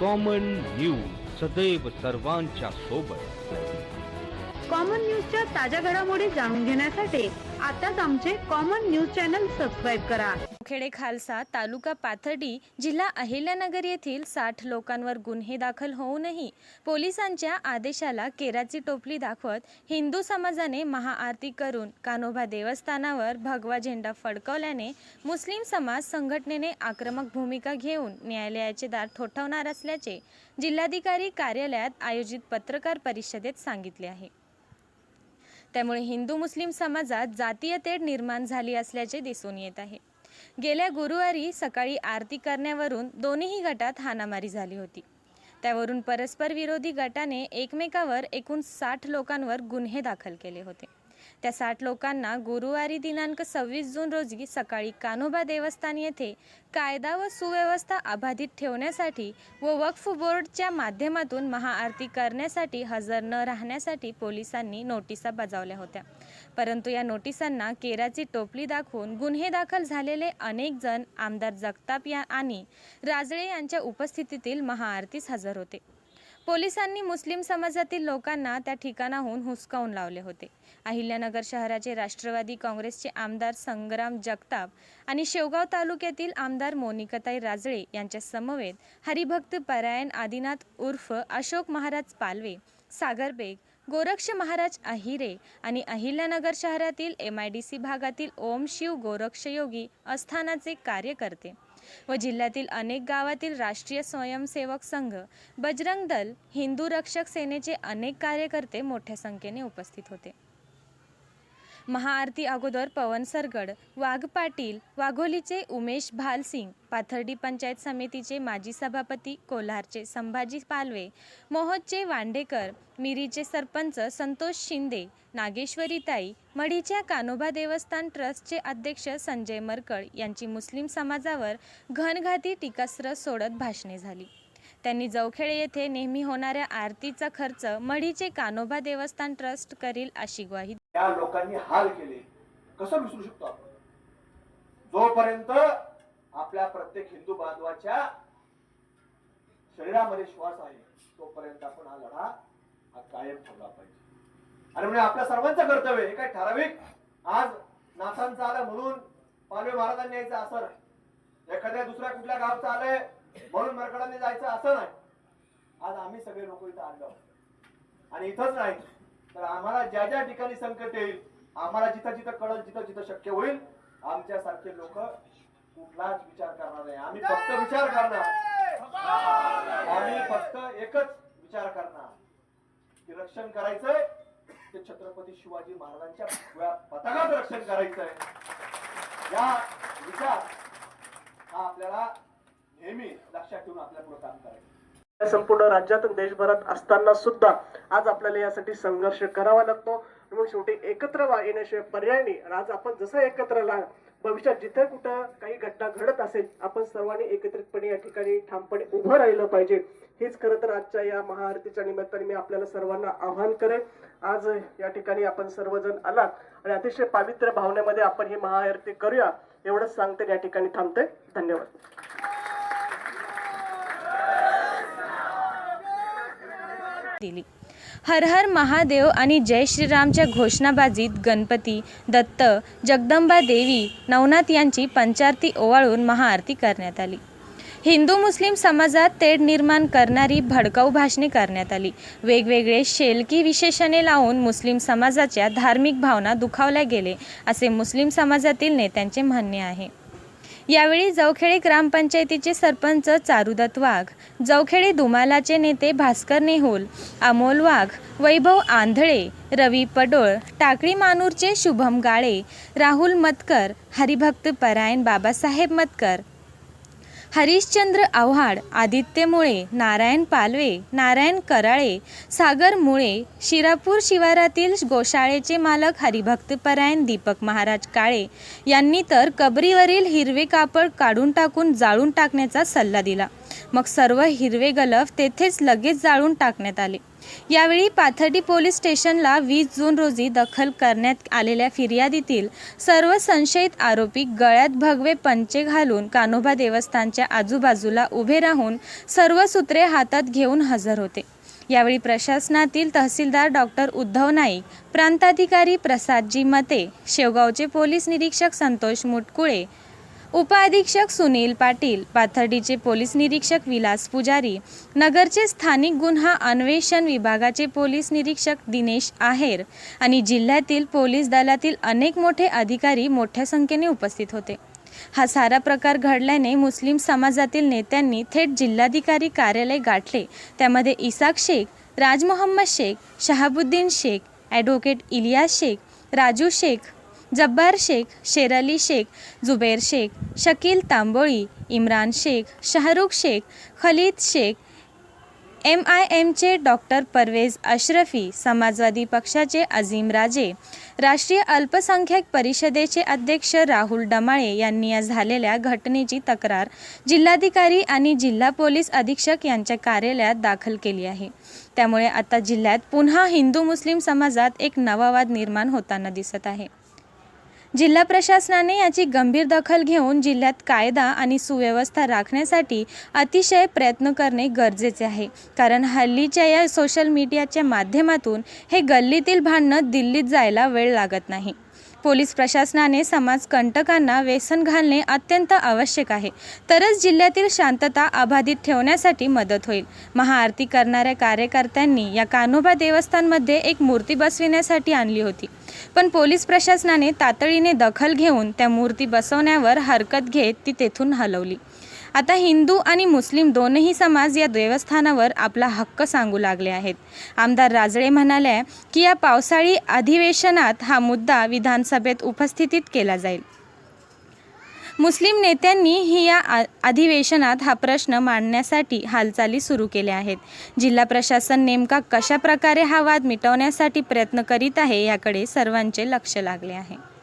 Common news सदैव सर्वांच्या सोबत. कॉमन न्यूजच्या ताज्या घडामोडी जाणून घेण्यासाठी आताच आमचे कॉमन न्यूज चॅनल सबस्क्राईब करा. खेडे खालसा तालुका पाथर्डी जिल्हा अहिल्यानगर येथील साठ लोकांवर गुन्हे दाखल होऊनही पोलिसांच्या आदेशाला केराची टोपली दाखवत हिंदू समाजाने महाआरती करून कान्होबा देवस्थानावर भगवा झेंडा फडकवल्याने मुस्लिम समाज संघटनेने आक्रमक भूमिका घेऊन न्यायालयाचे दार ठोठावणार असल्याचे जिल्हाधिकारी कार्यालयात आयोजित पत्रकार परिषदेत सांगितले आहे. त्यामुळे हिंदू मुस्लिम समाजात जातीय तेढ निर्माण झाली असल्याचे दिसून येत आहे. गेल्या गुरुवारी सकाळी आरती करण्यावरून दोन्ही गटात हाणामारी झाली होती. त्यावरून परस्पर विरोधी गटाने एकमेकावर एकूण साठ लोकांवर गुन्हे दाखल केले होते. त्या साठ लोकांना गुरुवारी दिनांक सव्वीस जून रोजी सकाळी कान्होबा देवस्थान येथे कायदा व सुव्यवस्था अबाधित ठेवण्यासाठी व वक्फ बोर्डच्या माध्यमातून महाआरती करण्यासाठी हजर न राहण्यासाठी पोलिसांनी नोटिसा बजावल्या होत्या. परंतु या नोटिसांना केराची टोपली दाखवून गुन्हे दाखल झालेले अनेक जण आमदार जगताप या आणि राजळे यांच्या उपस्थितीतील महाआरतीस हजर होते. पोलिसांनी मुस्लिम समाजातील लोकांना त्या ठिकाणाहून हुसकावून लावले होते. अहिल्यानगर शहराचे राष्ट्रवादी काँग्रेसचे आमदार संग्राम जगताप आणि शेवगाव तालुक्यातील आमदार मोनिकाताई राजळे यांच्या समवेत हरिभक्त परायण आदिनाथ उर्फ अशोक महाराज पालवे सागर बेग गोरक्ष महाराज अहिरे आणि अहिल्यानगर शहरातील एम आय डी सी भागातील ओम शिव गोरक्षयोगी अस्थानाचे कार्यकर्ते व जिल्ह्यातील अनेक गावातील राष्ट्रीय स्वयंसेवक संघ बजरंग दल हिंदू रक्षक सेनेचे अनेक कार्यकर्ते मोठ्या संख्येने उपस्थित होते. महाआरती अगोदर पवन सरगड वाघ पाटील वाघोलीचे उमेश भालसिंग पाथर्डी पंचायत समितीचे माजी सभापती कोल्हारचे संभाजी पालवे मोहोजचे वांडेकर मिरीचे सरपंच संतोष शिंदे नागेश्वरीताई मढीच्या कानोबा देवस्थान ट्रस्टचे अध्यक्ष संजय मरकळ यांची मुस्लिम समाजावर घनघाती टीकास्त्र सोडत भाषणे झाली. त्यांनी जवखेडे येथे नेहमी होणाऱ्या आरतीचा खर्च मढीचे कानोबा देवस्थान ट्रस्ट करील अशी ग्वाही त्या लोकांनी हाल केले. कसं विसरू शकतो आपण? जोपर्यंत आपल्या प्रत्येक हिंदू बांधवाच्या शरीरामध्ये श्वास आहे तोपर्यंत आपण हा लढा हा कायम ठेवला पाहिजे. आणि म्हणजे आपल्या सर्वांचं कर्तव्य हे काय ठराविक? आज नाथांचं आलं म्हणून पालवे महाराजांनी यायचं असं एखाद्या दुसऱ्या कुठल्या गावचं आलंय म्हणून मरकडांनी जायचं असं नाही. आज आम्ही सगळे लोक इथं आहोत. आणि इथंच नाही तर आम्हाला ज्या ज्या ठिकाणी संकट येईल आम्हाला जिथं जिथं कळल जिथं जिथं शक्य होईल आमच्यासारखे लोक कुठलाच विचार करणार नाही. आम्ही फक्त विचार करणार. आम्ही फक्त एकच विचार करणार. की रक्षण करायचंय ते छत्रपती शिवाजी महाराजांच्या पताकाचं रक्षण करायचंय. या विचार हा आपल्याला नेहमी लक्षात ठेवून आपल्या पुढे काम करायचं. संपूर्ण राज्यात आणि देशभरात असताना सुद्धा आज आपल्याला यासाठी संघर्ष करावा लागतो. म्हणून शेवटी एकत्र येण्याशिवाय पर्याय नाही. आज आपण जसं एकत्र ला भविष्यात जिथे कुठं काही घटना घडत असेल आपण सर्वांनी एकत्रितपणे या ठिकाणी ठामपणे उभं राहिलं पाहिजे. हेच खरं तर आजच्या या महाआरतीच्या निमित्ताने मी आपल्याला सर्वांना आव्हान करेन. आज या ठिकाणी आपण सर्वजण आलात आणि अतिशय पावित्र्य भावनेमध्ये आपण ही महाआरती करूया. एवढंच सांगते या ठिकाणी थांबते. धन्यवाद. दिली. हर हर महादेव आणि जय श्रीरामच्या घोषणाबाजीत गणपती दत्त जगदंबा देवी नवनाथ यांची पंचारती ओवाळून महाआरती करण्यात आली. हिंदू मुस्लिम समाजात तेढ निर्माण करणारी भडकाऊ भाषणे करण्यात आली. वेगवेगळे शेलकी विशेषणे लावून मुस्लिम समाजाच्या धार्मिक भावना दुखावल्या गेले असे मुस्लिम समाजातील नेत्यांचे म्हणणे आहे. यावेळी जवखेडे ग्रामपंचायतीचे सरपंच चारुदत्त वाघ जवखेडे दुमालाचे नेते भास्कर नेहुल अमोल वाघ वैभव आंधळे रवी पडोळ टाकळी मानूरचे शुभम गाळे राहुल मतकर हरिभक्त परायण बाबासाहेब मतकर हरिश्चंद्र आव्हाड आदित्य मुळे नारायण पालवे नारायण कराळे सागर मुळे शिरापूर शिवारातील गोशाळेचे मालक हरिभक्त परायण दीपक महाराज काळे यांनी तर कबरीवरील हिरवे कापड काढून टाकून जाळून टाकण्याचा सल्ला दिला. मग सर्व हिरवे गलफ तेथेच लगेच जाळून टाकण्यात आले. यावेळी पाथर्डी पोलीस स्टेशनला वीस जून रोजी दखल करण्यात आलेल्या फिर्यादीतील सर्व संशयित आरोपी गळ्यात भगवे पंचे घालून कान्होबा देवस्थानच्या आजूबाजूला उभे राहून सर्व सूत्रे हातात घेऊन हजर होते. यावेळी प्रशासनातील तहसीलदार डॉक्टर उद्धव नाईक प्रांताधिकारी प्रसादजी मते शेवगावचे पोलीस निरीक्षक संतोष मुटकुळे उपअधीक्षक सुनील पाटील पाथर्डीचे पोलीस निरीक्षक विलास पुजारी नगरचे स्थानिक गुन्हा अन्वेषण विभागाचे पोलीस निरीक्षक दिनेश आहेर आणि जिल्ह्यातील पोलीस दलातील अनेक मोठे अधिकारी मोठ्या संख्येने उपस्थित होते. हा सारा प्रकार घडल्याने मुस्लिम समाजातील नेत्यांनी थेट जिल्हाधिकारी कार्यालय गाठले. त्यामध्ये Isaq Shaikh Raj Mohammad Shaikh Shahabuddin Shaikh advocate Ilyas Shaikh Raju Shaikh Jabbar Shaikh Sherali Shaikh Zuber Shaikh Shakeel Tamboli Imran Shaikh Shahrukh Shaikh Khalid Shaikh M I एमचे doctor Parvez Ashrafi Samajwadi पक्षाचे अझीम राजे राष्ट्रीय अल्पसंख्याक परिषदेचे अध्यक्ष राहुल डमाळे यांनी या झालेल्या घटनेची तक्रार जिल्हाधिकारी आणि जिल्हा पोलीस अधीक्षक यांच्या कार्यालयात दाखल केली आहे. त्यामुळे आता जिल्ह्यात पुन्हा हिंदू मुस्लिम समाजात एक नवा वाद निर्माण होताना दिसत आहे. जिल्हा प्रशासनाने याची गंभीर दखल घेऊन जिल्ह्यात कायदा आणि सुव्यवस्था राखण्यासाठी अतिशय प्रयत्न करणे गरजेचे आहे. कारण हल्लीच्या या सोशल मीडियाच्या माध्यमातून हे गल्लीतील भांडणं दिल्लीत जायला वेळ लागत नाही. पोलीस प्रशासनाने समाजकंटकांना व्यसन घालणे अत्यंत आवश्यक आहे. तरच जिल्ह्यातील शांतता अबाधित ठेवण्यासाठी मदत होईल. महाआरती करणाऱ्या कार्यकर्त्यांनी या कान्होबा देवस्थानमध्ये एक मूर्ती बसविण्यासाठी आणली होती. पण पोलीस प्रशासनाने तातडीने दखल घेऊन त्या मूर्ती बसवण्यावर हरकत घेत ती तेथून हलवली. आता हिंदू आणि मुस्लिम दोनही समाज या देवस्थानावर आपला हक्क सांगू लागले आहेत. आमदार राजळे म्हणाले की या पावसाळी अधिवेशनात हा मुद्दा विधानसभेत उपस्थितीत केला जाईल. मुस्लिम नेत्यांनी ही या आ- अधिवेशनात हा प्रश्न मांडण्यासाठी हालचाली सुरू केल्या आहेत. जिल्हा प्रशासन नेमका कशा प्रकारे हा वाद मिटवण्यासाठी प्रयत्न करीत आहे याकडे सर्वांचे लक्ष लागले आहे.